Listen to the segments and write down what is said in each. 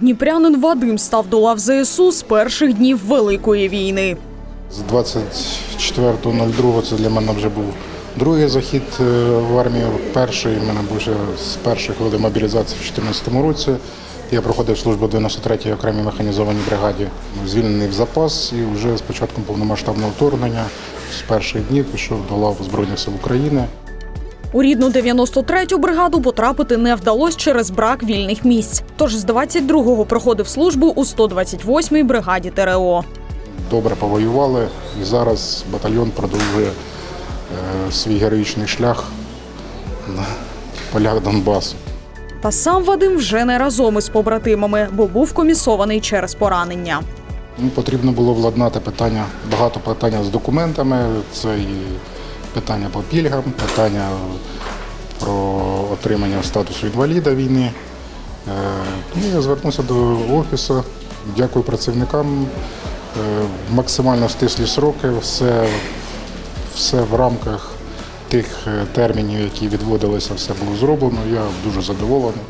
Дніпрянин Вадим став до лав ЗСУ з перших днів Великої війни. З 24.02 це для мене вже був другий захід е, в армію. Перший в мене був вже з перших хвилин мобілізації в 2014 році. Я проходив службу 93-й окремій механізованій бригаді. Звільнений в запас і вже з початком повномасштабного вторгнення з перших днів пішов до лав Збройних сил України. У рідну 93-ю бригаду потрапити не вдалося через брак вільних місць. Тож з 22-го проходив службу у 128-й бригаді ТРО. Добре повоювали і зараз батальйон продовжує е, свій героїчний шлях на полях Донбасу. Та сам Вадим вже не разом із побратимами, бо був комісований через поранення. Ну, Потрібно було владнати питання, багато питання з документами. Це і питання по пільгам, питання про отримання статусу інваліда війни. Е, ну, Я звернувся до офісу, дякую працівникам. Е, максимально стислі сроки, все, все в рамках тих е, термінів, які відводилися, все було зроблено. Я дуже задоволений.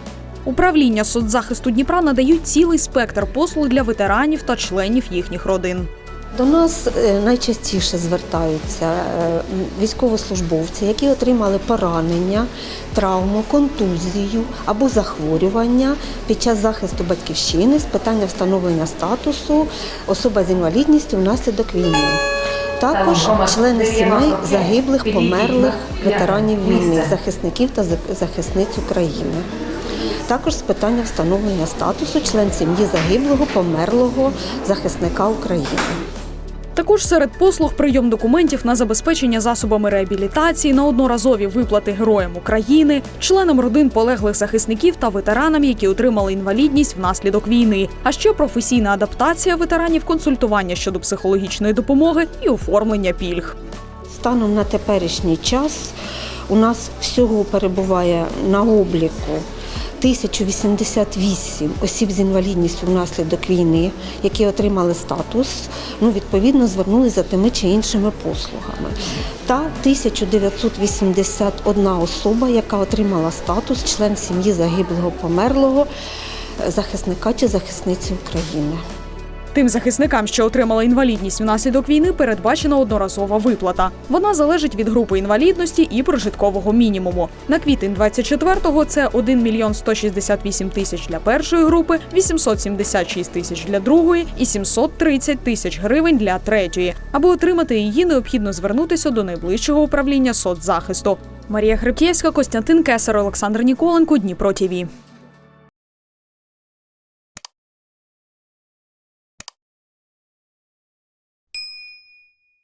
Управління соцзахисту Дніпра надають цілий спектр послуг для ветеранів та членів їхніх родин. До нас е, найчастіше звертаються е, військовослужбовці, які отримали поранення, травму, контузію або захворювання під час захисту батьківщини з питання встановлення статусу особа з інвалідністю внаслідок війни. Також члени сімей загиблих, померлих ветеранів війни, захисників та захисниць України. Також з питання встановлення статусу член сім'ї загиблого, померлого захисника України. Також серед послуг прийом документів на забезпечення засобами реабілітації, на одноразові виплати героям України, членам родин полеглих захисників та ветеранам, які отримали інвалідність внаслідок війни. А ще професійна адаптація ветеранів, консультування щодо психологічної допомоги і оформлення пільг. Станом на теперішній час у нас всього перебуває на обліку 1088 осіб з інвалідністю внаслідок війни, які отримали статус, ну відповідно звернулися за тими чи іншими послугами. Та 1981 особа, яка отримала статус член сім'ї загиблого померлого захисника чи захисниці України. Тим захисникам, що отримали інвалідність внаслідок війни, передбачена одноразова виплата. Вона залежить від групи інвалідності і прожиткового мінімуму. На квітень 24-го це 1 мільйон 168 тисяч для першої групи, 876 тисяч для другої і 730 тисяч гривень для третьої. Аби отримати її, необхідно звернутися до найближчого управління соцзахисту. Марія Хребтєвська, Костянтин Кесар, Олександр Ніколенко, Дніпро ТІВІ.